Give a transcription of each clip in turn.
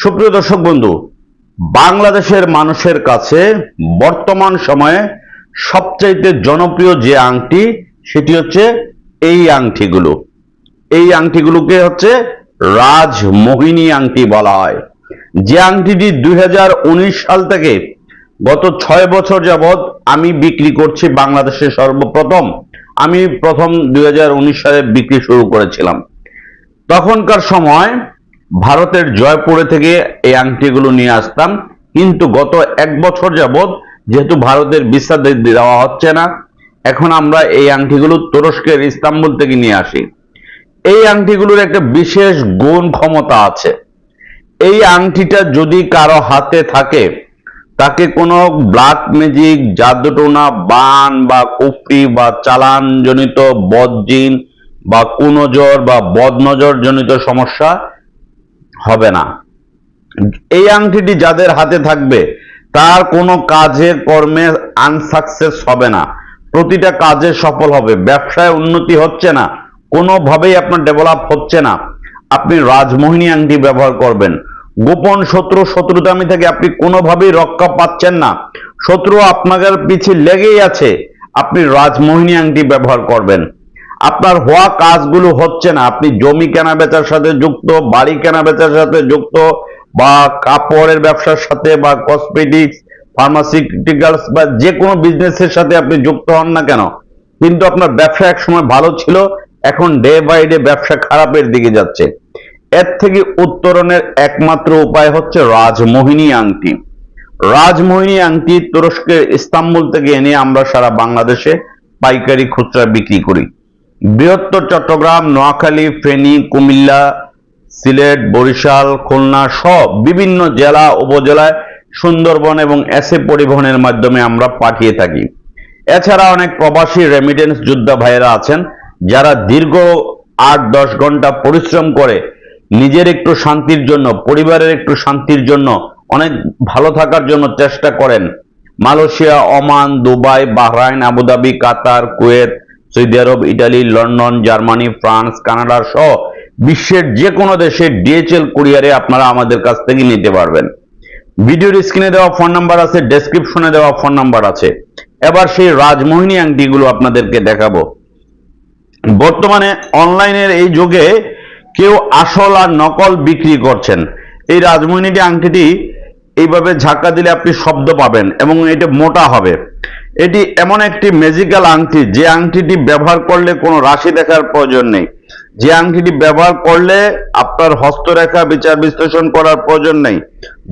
সুপ্রিয় দর্শক বন্ধু, বাংলাদেশের মানুষের কাছে বর্তমান সময়ে সবচাইতে জনপ্রিয় যে আংটি, সেটি হচ্ছে এই আংটিগুলো। এই আংটিগুলোকে হচ্ছে রাজমোহিনী আংটি বলা হয়। যে আংটিটি দুই হাজার উনিশ সাল থেকে গত ছয় বছর যাবৎ আমি বিক্রি করছি বাংলাদেশে সর্বপ্রথম, আমি প্রথম দুই হাজার উনিশ সালে বিক্রি শুরু করেছিলাম। তখনকার সময় ভারতের জয়পুরে থেকে এই আংটিগুলো নিয়ে আসতাম। কিন্তু গত এক বছর যাবৎ যেহেতু ভারতের দে- দেওয়া হচ্ছে না, এখন আমরা এই আংটিগুলো তুরস্কের ইস্তাম্বুল থেকে নিয়ে আসি। এই আংটিগুলোর একটা বিশেষ গুণ ক্ষমতা আছে। এই আংটিটা যদি কারও হাতে থাকে, তাকে কোনো ব্ল্যাক ম্যাজিক, জাদুটোনা, বান বা কুফরি বা চালানজনিত বদজিন বা কুনজর বা বদনজর জনিত সমস্যা হবে না। এই আংটিটি যাদের হাতে থাকবে, তার কোনো কাজে কর্মে আনসাকসেস হবে না। প্রতিটা কাজে সফল হবে। ব্যবসায় উন্নতি হচ্ছে না। কোনোভাবেই আপনার ডেভেলপ হচ্ছে না। আপনি রাজমোহিনী আংটি ব্যবহার করবেন। গোপন শত্রু, শত্রুতামি থেকে আপনি কোনোভাবেই রক্ষা পাচ্ছেন না। শত্রু আপনাদের পিছে লেগেই আছে। আপনি রাজমোহিনী আংটি ব্যবহার করবেন। আপনার হওয়া কাজগুলো হচ্ছে না। আপনি জমি কেনা বেচার সাথে যুক্ত, বাড়ি কেনা বেচার সাথে যুক্ত, বা কাপড়ের ব্যবসার সাথে, বা কসমেটিক্স ফার্মাসিউটিক্যালস বা যে কোনো বিজনেসের সাথে আপনি যুক্ত হন না কেন, কিন্তু আপনার ব্যবসা এক সময় ভালো ছিল, এখন ডে বাই ডে ব্যবসা খারাপের দিকে যাচ্ছে। এর থেকে উত্তরণের একমাত্র উপায় হচ্ছে রাজমোহিনী আংটি। রাজমোহিনী আংটি তুরস্কের ইস্তাম্বুল থেকে এনে আমরা সারা বাংলাদেশে পাইকারি খুচরা বিক্রি করি। বৃহত্তর চট্টগ্রাম, নোয়াখালী, ফেনী, কুমিল্লা, সিলেট, বরিশাল, খুলনা সব বিভিন্ন জেলা, উপজেলায় সুন্দরবন এবং এসে পরিবহনের মাধ্যমে আমরা পাঠিয়ে থাকি। এছাড়া অনেক প্রবাসী রেমিটেন্স যোদ্ধা ভাইয়েরা আছেন, যারা দীর্ঘ আট, দশ ঘণ্টা পরিশ্রম করে নিজের একটু শান্তির জন্য, পরিবারের একটু শান্তির জন্য, অনেক ভালো থাকার জন্য চেষ্টা করেন। Malaysia, Oman, Dubai, Bahrain, Abu Dhabi, Qatar, Kuwait Saudi Arab, Italy, London, Germany, France, Canada সহ বিশ্বের যে কোনো দেশে ডিএচএল কুরিয়ারে আপনারা আমাদের কাছ থেকে নিতে পারবেন। ভিডিওর স্ক্রিনে দেওয়া ফোন নাম্বার আছে, ডেসক্রিপশনে দেওয়া ফোন নাম্বার আছে। এবার সেই রাজমোহিনী আংটিগুলো আপনাদেরকে দেখাবো। বর্তমানে অনলাইনের এই যুগে কেউ আসল আর নকল বিক্রি করছেন। এই রাজমোহিনীটি আংটিটি এইভাবে ঝাঁকা দিলে আপনি শব্দ পাবেন এবং এটা মোটা হবে। এটি এমন একটি ম্যাজিক্যাল আংটি, যে আংটিটি ব্যবহার করলে কোনো রাশি দেখার প্রয়োজন নেই। যে আংটিটি ব্যবহার করলে আপনার হস্তরেখা বিচার বিশ্লেষণ করার প্রয়োজন নেই,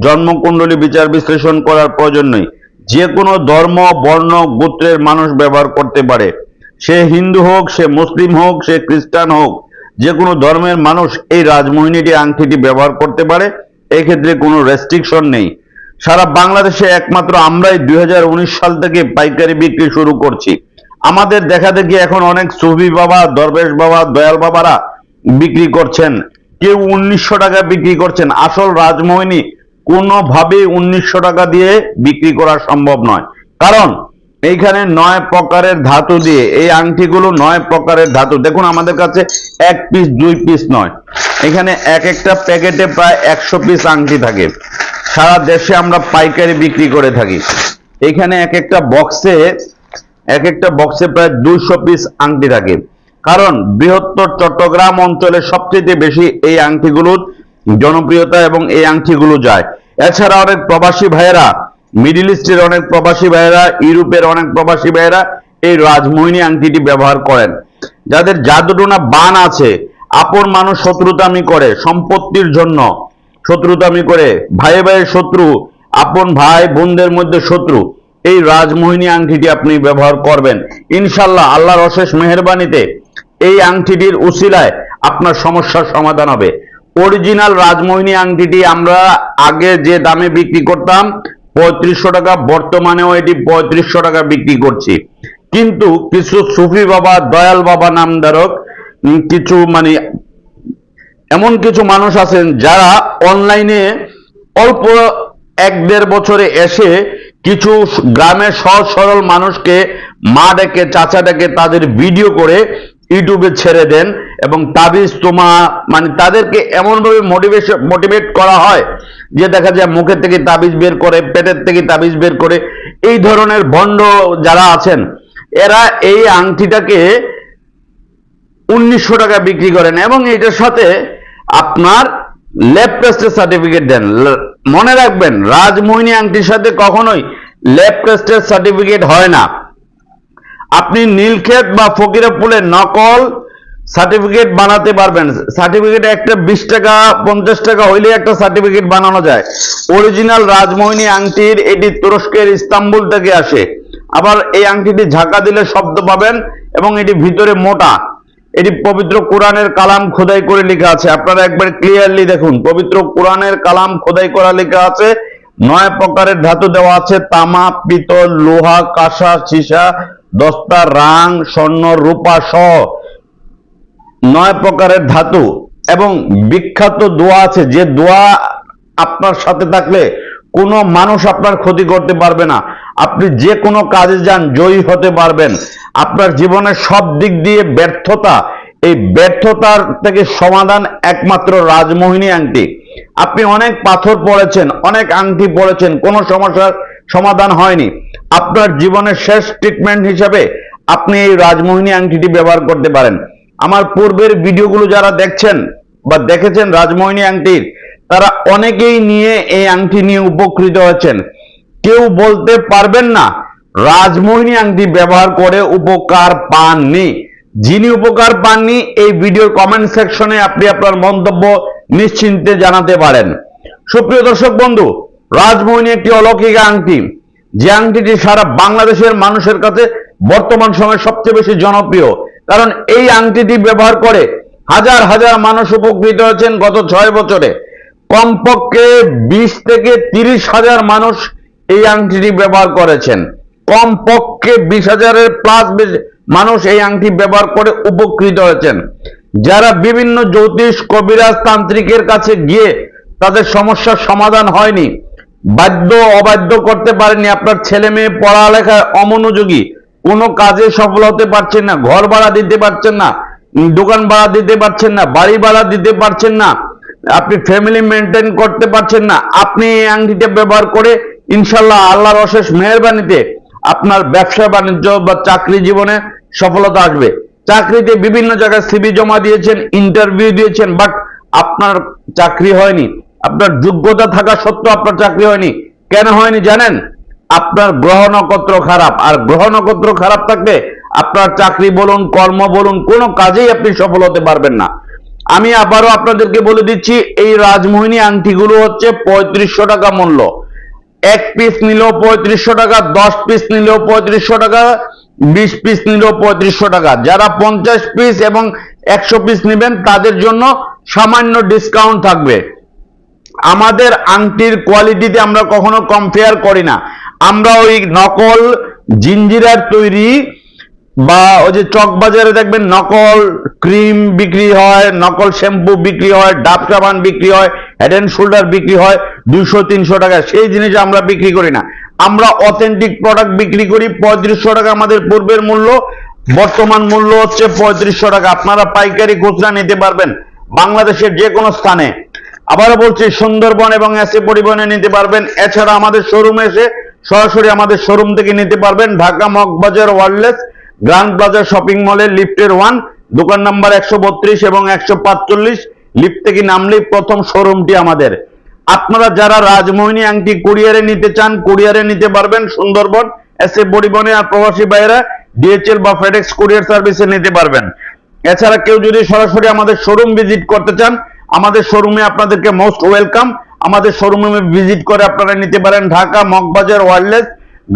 জন্মকুণ্ডলী বিচার বিশ্লেষণ করার প্রয়োজন নেই। যে কোনো ধর্ম, বর্ণ, গোত্রের মানুষ ব্যবহার করতে পারে। সে হিন্দু হোক, সে মুসলিম হোক, সে খ্রিস্টান হোক, যে কোনো ধর্মের মানুষ এই রাজমোহিনীটি আংটিটি ব্যবহার করতে পারে। এক্ষেত্রে কোনো রেস্ট্রিকশন নেই। সারা বাংলাদেশে একমাত্র আমরাই দুই হাজার উনিশ সাল থেকে পাইকারি বিক্রি শুরু করছি। আমাদের দেখা দেখি এখন অনেক সুফি বাবা, দরবেশ বাবা, দয়াল বাবারা বিক্রি করছেন। কেউ উনিশশো টাকা বিক্রি করছেন। আসল রাজমোহিনী কোনোভাবেই উনিশশো টাকা দিয়ে বিক্রি করা সম্ভব নয়। কারণ এইখানে নয় প্রকারের ধাতু দিয়ে, এই আংটিগুলো নয় প্রকারের ধাতু। দেখুন আমাদের কাছে এক পিস দুই পিস নয়। এখানে এক একটা প্যাকেটে প্রায় একশো পিস আংটি থাকে। সারা দেশে আমরা পাইকারি বিক্রি করে থাকি। এখানে এক একটা বক্সে এক একটা বক্সে প্রায় দুইশো পিস আংটি থাকে। কারণ বৃহত্তর চট্টগ্রাম অঞ্চলে সবচেয়ে বেশি এই আংটিগুলোর জনপ্রিয়তা এবং এই আংটিগুলো যায়। এছাড়া অনেক প্রবাসী ভাইয়েরা মিডিল ইস্টের অনেক প্রবাসী ভাইয়েরা ইউরোপের অনেক প্রবাসী ভাইয়েরা এই রাজমোহিনী আংটিটি ব্যবহার করেন। যাদের জাদুটোনা বান আছে, আপন মানুষ শত্রুতামি করে, সম্পত্তির জন্য শত্রুতামি করে ভাই ভাইয়ের শত্রু, আপন ভাই বোনদের মধ্যে শত্রু, এই রাজমোহিনী আংটিটি আপনি ব্যবহার করবেন। ইনশাল্লাহ আল্লাহর অশেষ মেহরবানিতে এই আংটিটির উসিলায় আপনার সমস্যার সমাধান হবে। অরিজিনাল রাজমোহিনী আংটিটি আমরা আগে যে দামে বিক্রি করতাম, পঁয়ত্রিশশো টাকা, বর্তমানেও এটি পঁয়ত্রিশশো টাকা বিক্রি করছি। কিন্তু কিছু সুফি বাবা, দয়াল বাবা নামধারক কিছু মানে এমন কিছু মানুষ আছেন যারা অনলাইনে অল্প এক দেড় বছরে এসে কিছু গ্রামের সহজ সরল মানুষকে, মা ডেকে, চাচা ডেকে তাদের ভিডিও করে ইউটিউবে ছেড়ে দেন এবং তাবিজ তোমা মানে তাদেরকে এমনভাবে মোটিভেশন মোটিভেট করা হয় যে দেখা যায় মুখের থেকে তাবিজ বের করে, পেটের থেকে তাবিজ বের করে, এই ধরনের ভণ্ড যারা আছেন, এরা এই আংটিটাকে উনিশশো টাকা বিক্রি করেন এবং এটার সাথে আপনার ল্যাব টেস্টের সার্টিফিকেট দেন। মনে রাখবেন, রাজমোহিনী আংটির সাথে কখনোই ল্যাব টেস্টের সার্টিফিকেট হয় না। আপনি নীলক্ষেত বা ফকিরাপুলের নকল সার্টিফিকেট বানাতে পারবেন। সার্টিফিকেট একটা বিশ টাকা, পঞ্চাশ টাকা হইলে একটা সার্টিফিকেট বানানো যায়। অরিজিনাল রাজমোহিনী আংটির এটি তুরস্কের ইস্তাম্বুল থেকে আসে। আবার এই আংটিটি ঝাঁকা দিলে শব্দ পাবেন এবং এটি ভিতরে মোটা। এটি পবিত্র কোরআনের কালাম খোদাই করে লেখা আছে। আপনারা একবার ক্লিয়ারলি দেখুন, পবিত্র কোরআনের কালাম খোদাই করা লেখা আছে। নয় প্রকারের ধাতু দেওয়া আছে, তামা, পিতল, লোহা, কাঁসা, সীসা, দস্তা, রাং, স্বর্ণ, রূপা সহ। নয় প্রকারের ধাতু এবং বিখ্যাত দোয়া আছে, যে দোয়া আপনার সাথে থাকলে কোনো মানুষ আপনার ক্ষতি করতে পারবে না। আপনি যে কোনো কাজে যান, জয়ী হতে পারবেন। আপনার জীবনের সব দিক দিয়ে ব্যর্থতা, এই ব্যর্থতার থেকে সমাধান একমাত্র রাজমোহিনী আংটি আপনি অনেক পাথর পড়েছেন, অনেক আংটি পড়েছেন, কোনো সমস্যার সমাধান হয়নি। আপনার জীবনের শেষ ট্রিটমেন্ট হিসাবে আপনি এই রাজমোহিনী আংটিটি ব্যবহার করতে পারেন। আমার পূর্বের ভিডিওগুলো যারা দেখছেন বা দেখেছেন রাজমোহিনী আংটির তারা অনেকেই নিয়ে এই আংটি নিয়ে উপকৃত হয়েছেন। কেউ বলতে পারবেন না। রাজমোহিনী আংটি ব্যবহার করে উপকার পাননি। যিনি উপকার পাননি, এই ভিডিওর কমেন্ট সেকশনে আপনি আপনার মন্তব্য নিশ্চিন্তে জানাতে পারেন। সুপ্রিয় দর্শক বন্ধু, রাজমোহিনী একটি অলৌকিক আংটি। যে আংটিটি সারা বাংলাদেশের মানুষের কাছে বর্তমান সময়ে সবচেয়ে বেশি জনপ্রিয়। কারণ এই আংটিটি ব্যবহার করে হাজার হাজার মানুষ উপকৃত হয়েছেন গত ছয় বছরে। কমপক্ষে বিশ থেকে তিরিশ হাজার মানুষ এই আংটিটি ব্যবহার করেছেন। কমপক্ষে বিশ হাজারের প্লাস মানুষ এই আংটি ব্যবহার করে উপকৃত হয়েছেন। যারা বিভিন্ন জ্যোতিষ কবিরাজ তান্ত্রিকের কাছে গিয়ে তাদের সমস্যার সমাধান হয়নি, বাধ্য অবাধ্য করতে পারেননি। আপনার ছেলে মেয়ে পড়ালেখায় অমনোযোগী, কোনো কাজে সফল হতে পারছেন না, ঘর ভাড়া দিতে পারছেন না, দোকান ভাড়া দিতে পারছেন না, বাড়ি ভাড়া দিতে পারছেন না, আপনি ফ্যামিলি মেনটেন করতে পারছেন না, আপনি এই আংটিটা ব্যবহার করে ইনশাল্লাহ আল্লাহর অশেষ মেহরবানিতে আপনার ব্যবসা বাণিজ্য বা চাকরি জীবনে সফলতা আসবে। চাকরিতে বিভিন্ন জায়গায় সিবি জমা দিয়েছেন ইন্টারভিউ দিয়েছেন বাট আপনার চাকরি হয়নি। আপনার যোগ্যতা থাকা সত্ত্বেও আপনার চাকরি হয়নি। কেন হয়নি জানেন? আপনার গ্রহ নক্ষত্র খারাপ। আর গ্রহ নক্ষত্র খারাপ থাকলে আপনার চাকরি বলুন, কর্ম বলুন, কোনো কাজেই আপনি সফল হতে পারবেন না। আমি আবারও আপনাদেরকে বলে দিচ্ছি, এই রাজমোহিনী আংটিগুলো হচ্ছে পঁয়ত্রিশশো টাকা মূল্য। এক পিস নিলেও পঁয়ত্রিশশো টাকা, দশ পিস নিলেও পঁয়ত্রিশশো টাকা, বিশ পিস নিলেও পঁয়ত্রিশশো টাকা। যারা পঞ্চাশ পিস এবং একশো পিস নেবেন, তাদের জন্য সামান্য ডিসকাউন্ট থাকবে। আমাদের আংটির কোয়ালিটিতে আমরা কখনো কম্পেয়ার করি না। আমরা ওই নকল জিঞ্জিরার তৈরি বা ওই যে চক বাজারে দেখবেন নকল ক্রিম বিক্রি হয়, নকল শ্যাম্পু বিক্রি হয়, ডাব সাবান বিক্রি হয় হেড অ্যান্ড শোল্ডার বিক্রি হয়, দুইশো, তিনশো টাকা। সেই জিনিস আমরা বিক্রি করি না। আমরা অথেন্টিক প্রোডাক্ট বিক্রি করি, পঁয়ত্রিশশো টাকা আমাদের পূর্বের মূল্য, বর্তমান মূল্য হচ্ছে পঁয়ত্রিশশো টাকা। আপনারা পাইকারি খুচরা নিতে পারবেন, বাংলাদেশের যে কোনো স্থানে। আবারও বলছি, সুন্দরবন এবং এসে পরিবহনে নিতে পারবেন। এছাড়া আমাদের শোরুমে এসে সরাসরি আমাদের শোরুম থেকে নিতে পারবেন Dhaka Moghbazar wireless grand plaza shopping মলের লিফটের ওয়ান, দোকান নাম্বার একশো বত্রিশ এবং একশো পাঁচচল্লিশ। লিফট থেকে নামলেই প্রথম শোরুমটি আমাদের। আপনারা যারা রাজমোহিনী আংটি কুরিয়ারে নিতে চান, কুরিয়ারে নিতে পারবেন সুন্দরবন এসে পরিবহনে আর প্রবাসী বাইরা ডিএচএল বা ফেডেক্স কুরিয়ার সার্ভিসে নিতে পারবেন। এছাড়া কেউ যদি সরাসরি আমাদের শোরুম ভিজিট করতে চান, আমাদের শোরুমে আপনাদেরকে মোস্ট ওয়েলকাম। আমাদের শোরুমে ভিজিট করে আপনারা নিতে পারেন Dhaka, Moghbazar, wireless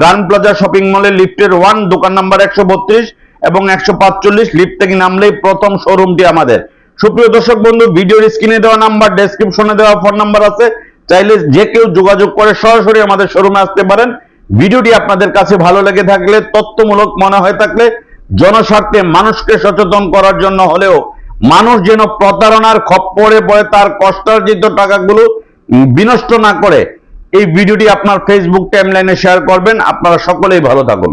grand plaza shopping মলের লিফটের ওয়ান, দোকান নাম্বার একশো বত্রিশ এবং একশো পাঁচচল্লিশ। লিফট থেকে নামলেই প্রথম শোরুমটি আমাদের। সুপ্রিয় দর্শক বন্ধু, ভিডিওর স্ক্রিনে দেওয়া নাম্বার ডেসক্রিপশনে দেওয়া ফোন নাম্বার আছে। চাইলে যে কেউ যোগাযোগ করে সরাসরি আমাদের শোরুমে আসতে পারেন। ভিডিওটি আপনাদের কাছে ভালো লেগে থাকলে, তথ্যমূলক মনে হয়ে থাকলে জনস্বার্থে মানুষকে সচেতন করার জন্য হলেও মানুষ যেন প্রতারণার খপ্পরে পড়ে তার কষ্টার্জিত টাকাগুলো বিনষ্ট না করে এই ভিডিওটি আপনার ফেসবুক টাইমলাইনে শেয়ার করবেন। আপনারা সকলেই ভালো থাকুন।